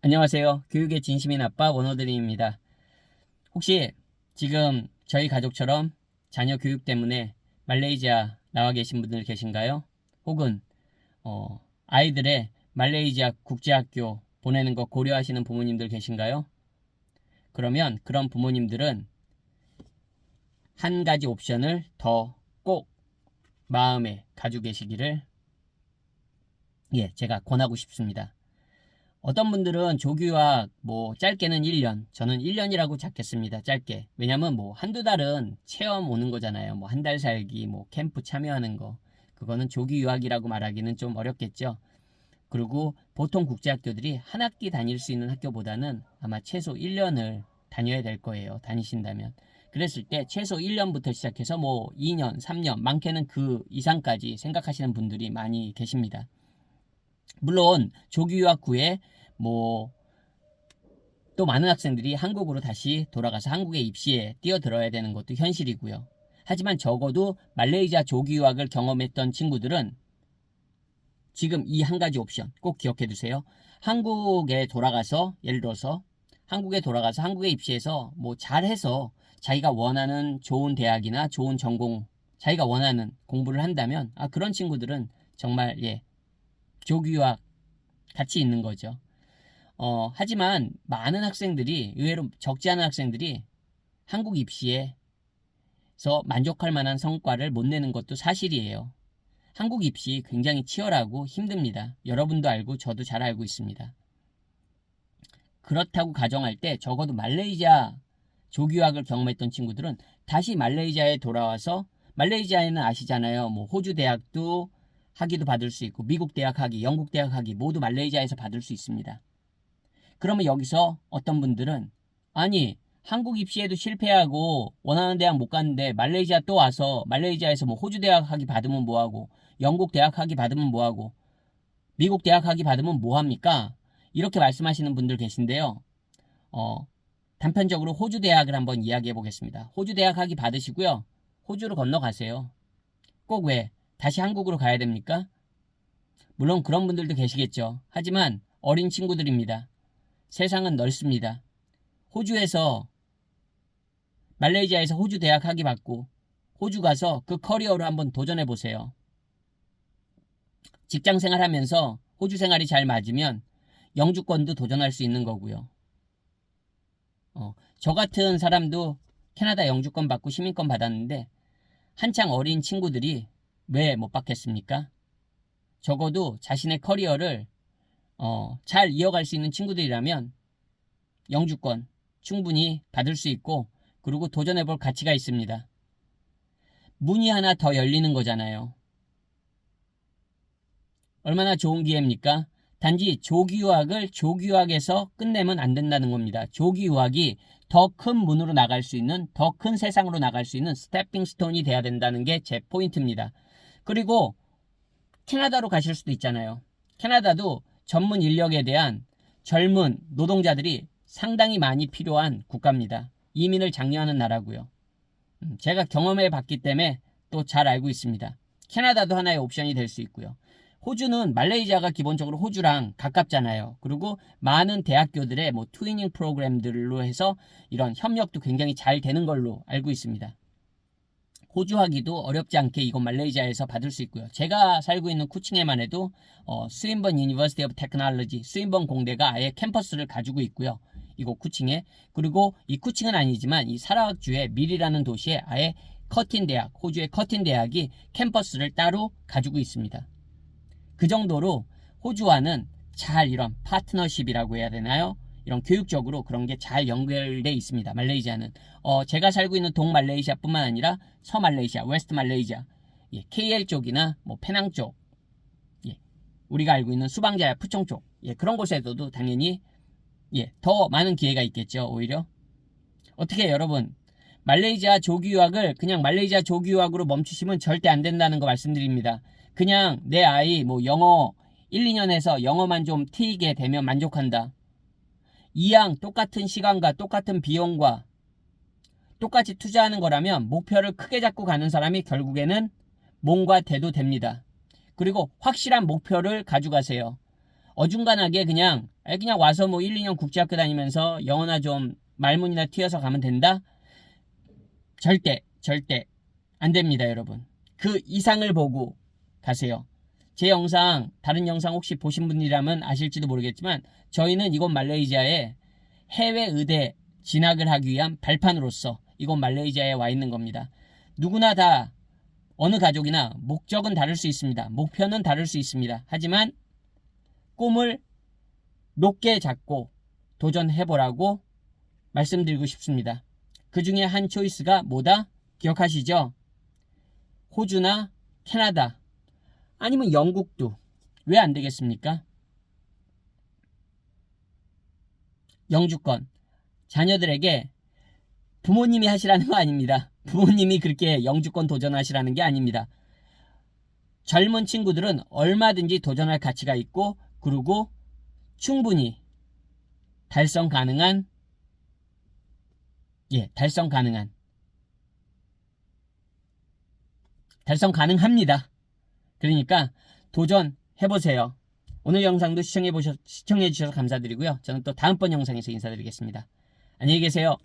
안녕하세요. 교육의 진심인 아빠 원호드림입니다. 혹시 지금 저희 가족처럼 자녀 교육 때문에 말레이시아 나와 계신 분들 계신가요? 혹은 어, 아이들의 말레이시아 국제학교 보내는 거 고려하시는 부모님들 계신가요? 그러면 그런 부모님들은 한 가지 옵션을 더 꼭 마음에 가지고 계시기를 예, 제가 권하고 싶습니다. 어떤 분들은 조교학 뭐 짧게는 1년, 저는 1년이라고 잡겠습니다. 짧게. 왜냐면 뭐 한두 달은 체험 오는 거잖아요. 뭐 한 달 살기, 뭐 캠프 참여하는 거. 그거는 조교 유학이라고 말하기는 좀 어렵겠죠. 그리고 보통 국제학교들이 한 학기 다닐 수 있는 학교보다는 아마 최소 1년을 다녀야 될 거예요. 다니신다면. 그랬을 때 최소 1년부터 시작해서 뭐 2년, 3년, 많게는 그 이상까지 생각하시는 분들이 많이 계십니다. 물론 조교 유학 후에 뭐 또 많은 학생들이 한국으로 다시 돌아가서 한국의 입시에 뛰어들어야 되는 것도 현실이고요. 하지만 적어도 말레이시아 조교 유학을 경험했던 친구들은 지금 이 한 가지 옵션 꼭 기억해 두세요. 한국에 돌아가서 예를 들어서 한국에 돌아가서 한국에 입시해서 뭐 잘해서 자기가 원하는 좋은 대학이나 좋은 전공 자기가 원하는 공부를 한다면 아 그런 친구들은 정말 예 조교학 같이 있는 거죠. 어, 하지만 많은 학생들이 의외로 적지 않은 학생들이 한국 입시에서 만족할 만한 성과를 못 내는 것도 사실이에요. 한국 입시 굉장히 치열하고 힘듭니다. 여러분도 알고 저도 잘 알고 있습니다. 그렇다고 가정할 때 적어도 말레이시아 조교학을 경험했던 친구들은 다시 말레이시아에 돌아와서 말레이시아에는 아시잖아요. 뭐 호주 대학도 학위도 받을 수 있고 미국 대학 학위, 영국 대학 학위 모두 말레이시아에서 받을 수 있습니다. 그러면 여기서 어떤 분들은 아니 한국 입시에도 실패하고 원하는 대학 못 갔는데 말레이시아 또 와서 말레이시아에서 뭐 호주 대학 학위 받으면 뭐하고 영국 대학 학위 받으면 뭐하고 미국 대학 학위 받으면 뭐합니까? 이렇게 말씀하시는 분들 계신데요. 어, 단편적으로 호주 대학을 한번 이야기해 보겠습니다. 호주 대학 학위 받으시고요. 호주로 건너가세요. 꼭 왜? 다시 한국으로 가야 됩니까? 물론 그런 분들도 계시겠죠. 하지만 어린 친구들입니다. 세상은 넓습니다. 호주에서 말레이시아에서 호주 대학 학위 받고 호주 가서 그 커리어로 한번 도전해 보세요. 직장 생활하면서 호주 생활이 잘 맞으면 영주권도 도전할 수 있는 거고요. 어, 저 같은 사람도 캐나다 영주권 받고 시민권 받았는데 한창 어린 친구들이 왜 못 받겠습니까? 적어도 자신의 커리어를 어, 잘 이어갈 수 있는 친구들이라면 영주권 충분히 받을 수 있고 그리고 도전해 볼 가치가 있습니다. 문이 하나 더 열리는 거잖아요. 얼마나 좋은 기회입니까? 단지 조기유학을 조기유학에서 끝내면 안 된다는 겁니다. 조기유학이 더 큰 문으로 나갈 수 있는 더 큰 세상으로 나갈 수 있는 스태핑 스톤이 돼야 된다는 게 제 포인트입니다. 그리고 캐나다로 가실 수도 있잖아요. 캐나다도 전문 인력에 대한 젊은 노동자들이 상당히 많이 필요한 국가입니다. 이민을 장려하는 나라고요. 음, 제가 경험해 봤기 때문에 또 잘 알고 있습니다. 캐나다도 하나의 옵션이 될 수 있고요. 호주는 말레이시아가 기본적으로 호주랑 가깝잖아요. 그리고 많은 대학교들의 뭐 트위닝 프로그램들로 해서 이런 협력도 굉장히 잘 되는 걸로 알고 있습니다. 호주 하기도 어렵지 않게 이곳 말레이시아에서 받을 수 있고요. 제가 살고 있는 쿠칭에만 해도 어, 스윈번 유니버시티 오브 테크놀로지 스윈번 공대가 아예 캠퍼스를 가지고 있고요. 이곳 쿠칭에 그리고 이 쿠칭은 아니지만 이 사라왁주의 밀이라는 도시에 아예 커틴 대학 호주의 커틴 대학이 캠퍼스를 따로 가지고 있습니다. 그 정도로 호주와는 잘 이런 파트너십이라고 해야 되나요? 이런 교육적으로 그런 게 잘 연결돼 있습니다. 말레이시아는 어, 제가 살고 있는 동말레이시아뿐만 아니라 서말레이시아, 웨스트 말레이시아, 예, KL 쪽이나 뭐 페낭 쪽, 예, 우리가 알고 있는 수방자야 푸청 쪽, 예, 그런 곳에서도 당연히 예, 더 많은 기회가 있겠죠. 오히려 어떻게 여러분 말레이시아 조기 유학을 그냥 말레이시아 조기 유학으로 멈추시면 절대 안 된다는 거 말씀드립니다. 그냥 내 아이 뭐 영어 1, 2년 해서 영어만 좀 트이게 되면 만족한다. 이양 똑같은 시간과 똑같은 비용과 똑같이 투자하는 거라면 목표를 크게 잡고 가는 사람이 결국에는 몸과 대도 됩니다. 그리고 확실한 목표를 가져가세요. 어중간하게 그냥 아, 그냥 와서 뭐 1, 2년 국제학교 다니면서 영어나 좀 말문이나 튀어서 가면 된다? 절대 절대 안 됩니다, 여러분. 그 이상을 보고 가세요. 제 영상 다른 영상 혹시 보신 분이라면 아실지도 모르겠지만 저희는 이곳 말레이시아에 해외 의대 진학을 하기 위한 발판으로서 이곳 말레이시아에 와 있는 겁니다. 누구나 다 어느 가족이나 목적은 다를 수 있습니다. 목표는 다를 수 있습니다. 하지만 꿈을 높게 잡고 도전해보라고 말씀드리고 싶습니다. 그 중에 한 초이스가 뭐다? 기억하시죠? 호주나 캐나다 아니면 영국도 왜 안 되겠습니까? 영주권 자녀들에게 부모님이 하시라는 거 아닙니다. 부모님이 그렇게 영주권 도전하시라는 게 아닙니다. 젊은 친구들은 얼마든지 도전할 가치가 있고 그리고 충분히 달성 가능한 예, 달성 가능한 달성 가능합니다. 그러니까 도전해보세요. 오늘 영상도 시청해 주셔서 감사드리고요. 저는 또 다음번 영상에서 인사드리겠습니다. 안녕히 계세요.